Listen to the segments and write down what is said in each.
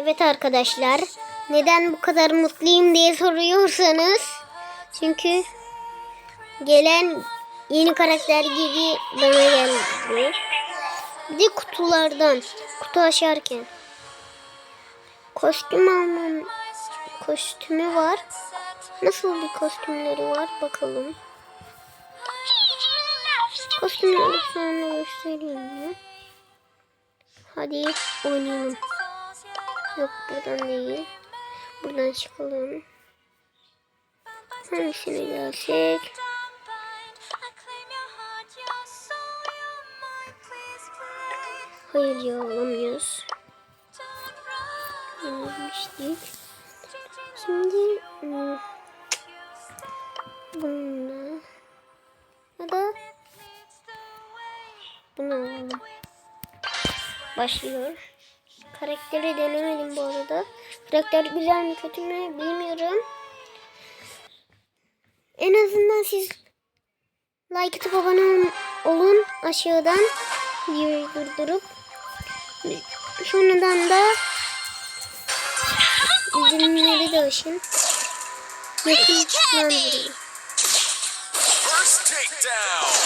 Evet arkadaşlar. Neden bu kadar mutluyum diye soruyorsanız. Çünkü gelen yeni karakter gibi bana geldi. Bir de kutulardan. Kutu açarken. Kostüm almam. Kostümü var. Nasıl bir kostümleri var bakalım. Kostümleri sonra göstereyim mi? Hadi oynayalım. Yok buradan değil. Buradan çıkalım. Hangisine gelsek? Hayır ya alamıyoruz. Yemiştik. Şimdi hmm, bununla ya da bunu alalım. Başlıyor. Karakteri denemedim bu arada. Karakter güzel mi kötü mü bilmiyorum. En azından siz like atıp abone ol- olun aşağıdan videoyu durdurup sonradan da bildirimleri de açın. Yakınlandırın. First takedown.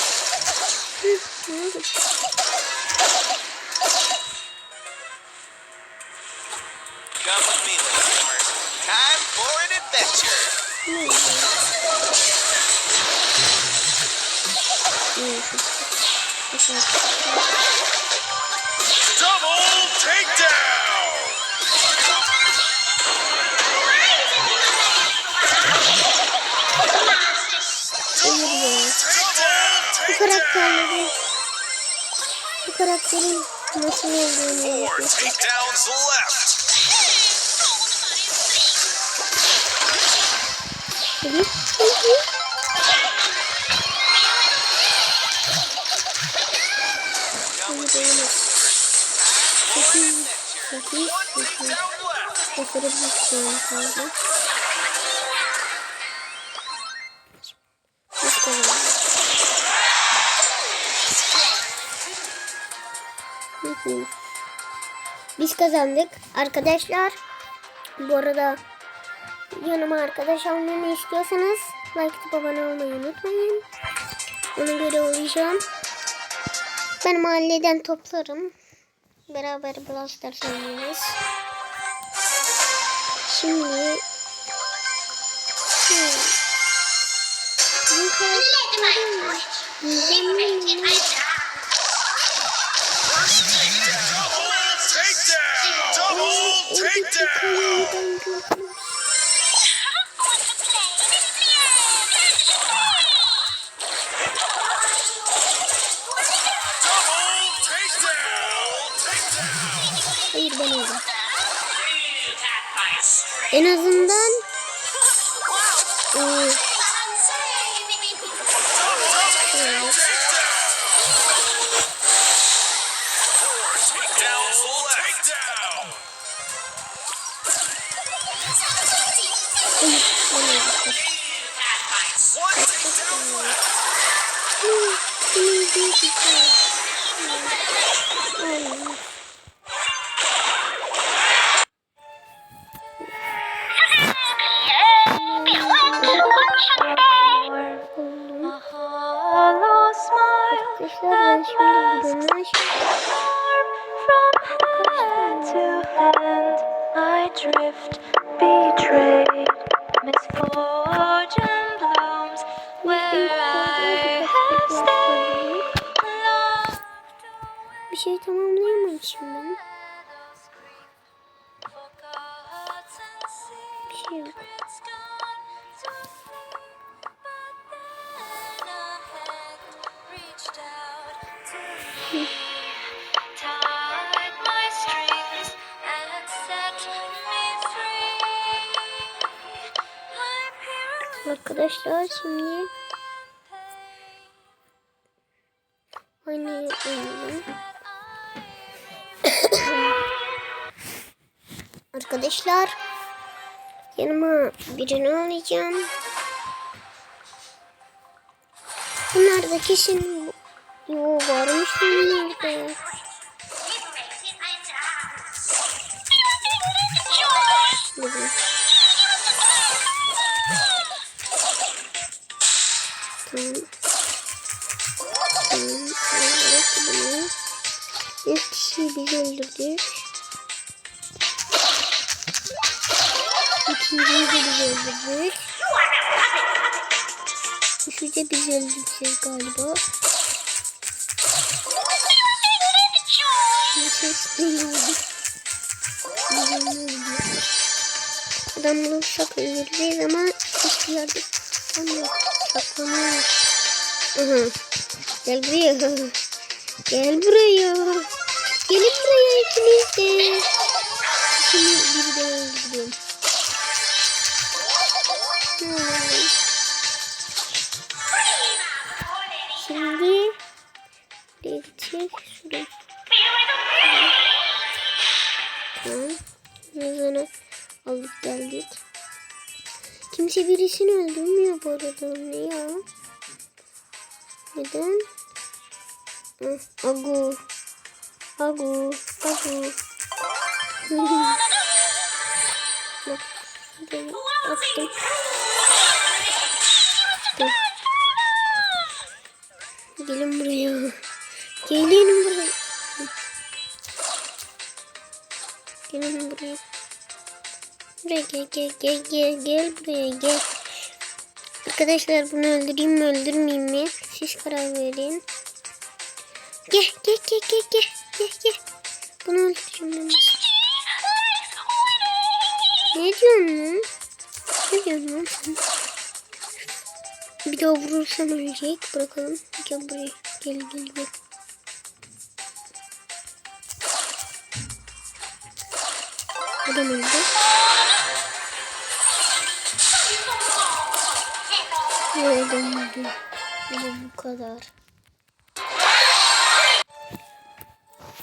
Come with me, latecomers. Time for an adventure. Double takedown. Four takedowns left. Biz kazandık. Hı hı. Biz kazandık arkadaşlar. Bu arada yanıma arkadaş almamı istiyorsanız like atıp abone olmayı unutmayın. Ona göre olacağım. Ben mahalleden toplarım. Beraber Brawl Stars oynayacağız. Şimdi Hmm. En azından ıı, Takedown. Şey tamamlayamamışım ben. Bir şey yok. Arkadaşlar şimdi oynayalım. Arkadaşlar yanıma birini alacağım. Bunlar da kesin Yo varmış bunlar da. Tamam. Öldürdük. Üçüncü biz öldüreceğiz galiba. Bir ses duyuyorum. Birini öldürdük. Adamları saklayabiliriz ama hiçbir yerde yok. Saklanıyor. Aha. Gel buraya. Gel buraya. Gelin buraya ikiniz de. Şimdi biri de öldürdüm. Şimdi bir gidecek şuraya. Tamam. Yazanı alıp geldik. Kimse birisini öldürmüyor bu arada. Ne ya? Neden? Agu. Agu. Agu. gel gel gel gel buraya gel. Arkadaşlar bunu öldüreyim mi öldürmeyeyim mi? Siz karar verin. Gel gel gel gel gel gel gel. Bunu öldüreceğim ben. Ne diyorsun lan? Ne diyorsun lan sen? Bir daha vurursam ölecek. Bırakalım. Gel buraya. Gel gel gel. Adam öldü. Öldü. Ama bu kadar.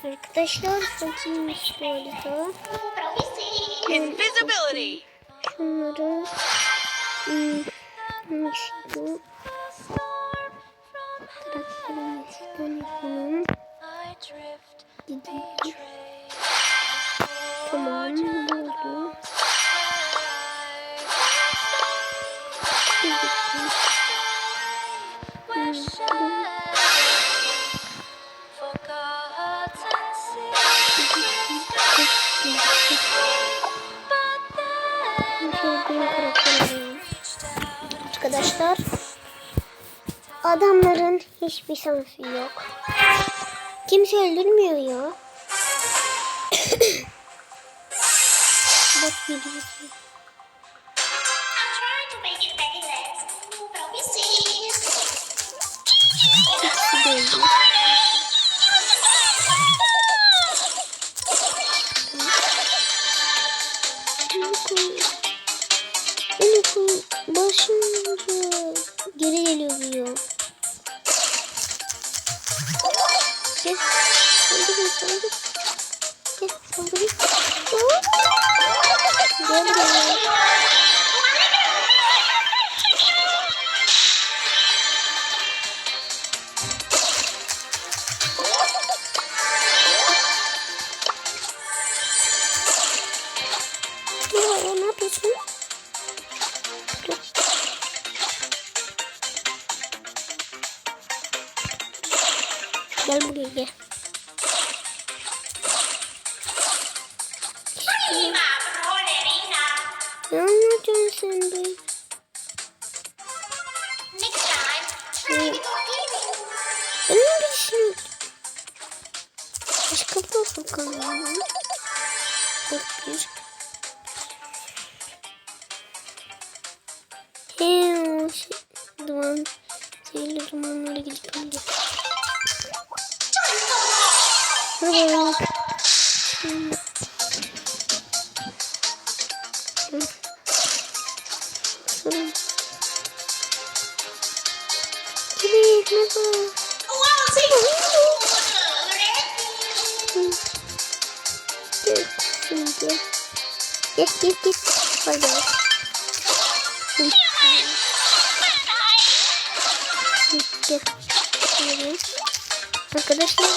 Arkadaşlar iyiymiş bu arada. Invisibility. Şunları hmm, Meksiko karakterimizden yapalım. Gidelim. Adamların hiçbir şansı yok. Kimse öldürmüyor ya. Bak birisi. Başımda geri geliyor diyor. Gel. Saldırın saldır. Gel saldırın. Hop. Gel buraya. Bakalım. Bak bir. He o şey. Duman. Zehirli dumanlara gidip öldü. Merhaba. Sorun. Gibi merhaba. Gel gel gel. Hadi. Gel. Arkadaşlar.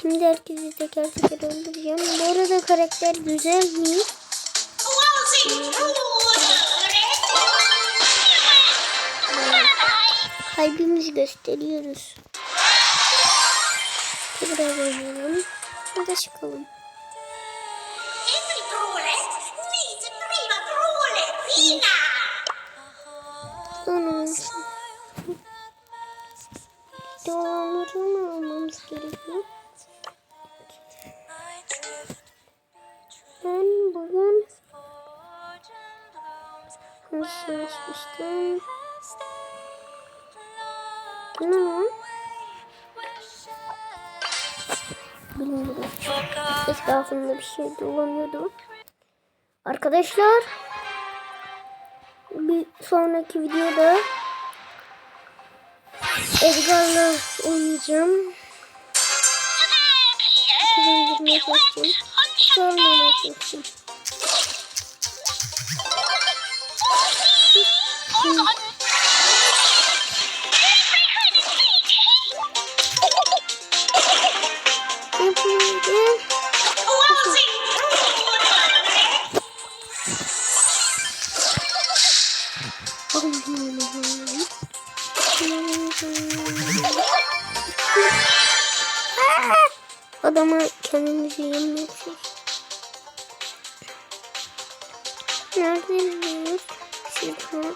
Şimdi herkesi teker teker öldüreceğim. Bu arada karakter güzel mi? Kalbimizi gösteriyoruz. Tekrar oynayalım. Hadi çıkalım. Etrafında bir şey dolanıyordu. Arkadaşlar bir sonraki videoda Edgar'la oynayacağım. Güvendirmeye çalışacağım. Sormamaya çalışacağım.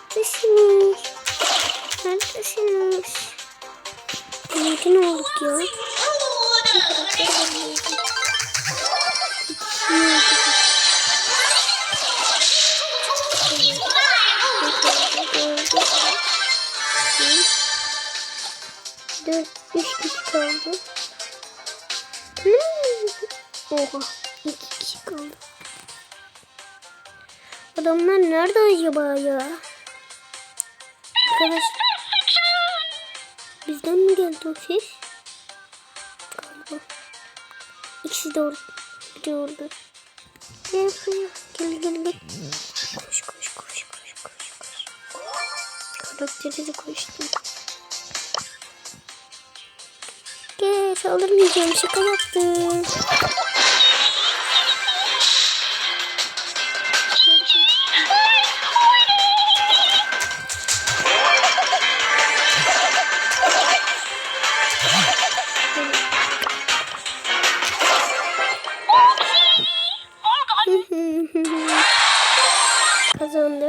Neredesiniz? Neredesiniz? Neden olduk ya? Dört, üç kişi kaldı. Oha, iki kişi kaldı. Adamlar nerede acaba ya? Arkadaş, bizden mi geldi o ses? Galiba. İkisi de orada. Orada. Gel buraya. Gel gel gel. Koş koş koş koş koş koş. Karakteri de koştum. Gel saldırmayacağım şaka yaptım.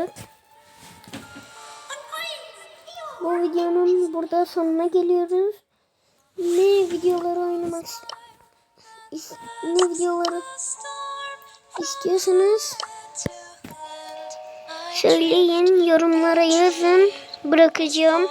Kazandık. Bu videonun burada sonuna geliyoruz. Ne videoları oynamak ne videoları istiyorsanız söyleyin yorumlara yazın bırakacağım.